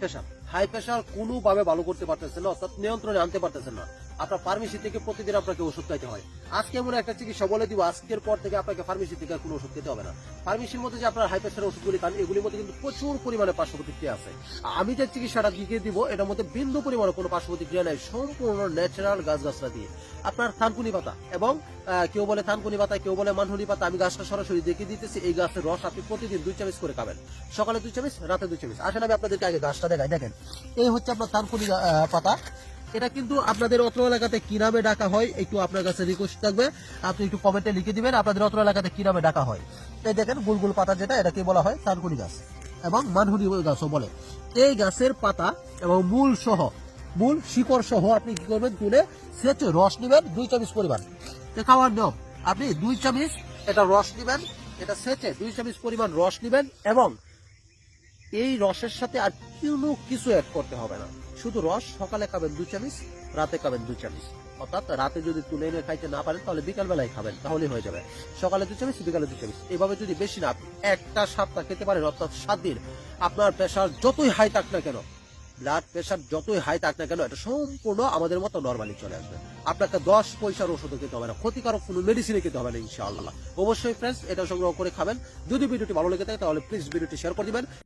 Pressure high pressure কোনোভাবে ভালো করতে পারতেছে না অর্থাৎ নিয়ন্ত্রণে আনতে পারতেছে না। আপনার ফার্মেসি থেকে প্রতিদিন আপনাকে ওষুধ খাইতে হয়। আজকে এমন একটা চিকিৎসা বলে দিব, আজকের পর থেকে আপনাকে ফার্মেসি থেকে কোনো ওষুধ খেতে হবে না। ফার্মেসির মধ্যে যে আপনার হাই প্রেশার ওষুধগুলি খান, এগুলির মধ্যে কিন্তু প্রচুর পরিমাণে পার্শ্ব প্রতিক্রিয়া আছে। আমি যে চিকিৎসাটা দিয়ে দিব, এটার মধ্যে বিন্দু পরিমাণে কোনো পার্শ্ব প্রতিক্রিয়া নেই, সম্পূর্ণ ন্যাচারাল গাছ গাছরা দিয়ে। আপনার থানকুনি পাতা এবং কেউ বলে থানকুনি পাতা, কেউ বলে মানহুলি পাতা, আমি গাছটা সরাসরি দেখিয়ে দিতেছি, এই গাছের রস আপনি প্রতিদিন দুই চামচ করে খাবেন। সকালে দুই চামচ, রাতে দুই চামচ। আসেন আমি আপনাদেরকে আগে গাছটা দেখাই। দেখেন, এই হচ্ছে আপনার থানকুনি পাতা। এটা কিন্তু আপনাদের অত্র এলাকাতে কি নামে ডাকা হয়। একটু আপনার কাছে রিকোয়েস্ট থাকবে। আপনি একটু কমেন্টে লিখে দিবেন, আপনাদের অত্র এলাকাতে কি নামে ডাকা হয়। এই দেখেন, গুলগুল পাতা যেটা, এটাকে বলা হয় থানকুনি গাছ এবং মানহুলি গাছও বলে। এই গাছের পাতা এবং মূল সহ, মূল শিকড় সহ আপনি কি করবেন, তুলে সেচে রস নেবেন, দুই চামচ পরিমাণ। খাওয়ার নিয়ম, আপনি দুই চামচ এটা রস নেবেন, এটা সেচে দুই চামচ পরিমাণ রস নেবেন এবং এই রসের সাথে আর কোনো কিছু অ্যাড করতে হবে না। শুধু রস, সকালে খাবেন দু চামচ, রাতে খাবেন দুই চামচ। অর্থাৎ রাতে যদি তুলে এনে খাইতে না পারেন, তাহলে বিকাল বেলায় খাবেন তাহলে হয়ে যাবে। সকালে দু চামচ, বিকালে দুই চামচ। এইভাবে যদি বেশি না, একটা সপ্তাহ খেতে পারেন, অর্থাৎ সাত দিন। আপনার প্রেশার যতই হাই থাক না কেন ব্লাড প্রেশার যতই হাই থাক না কেন, এটা সম্পূর্ণ আমাদের মতো নর্মালি চলে আসবে। আপনাকে দশ পয়সার ওষুধও খেতে হবে না, ক্ষতিকারক কোনো মেডিসিনে খেতে হবে না, ইনশাআল্লাহ। অবশ্যই ফ্রেন্ডস এটা সংগ্রহ করে খাবেন। যদি ভিডিওটি ভালো লেগে থাকে, তাহলে প্লিজ ভিডিওটি শেয়ার করে দিবেন।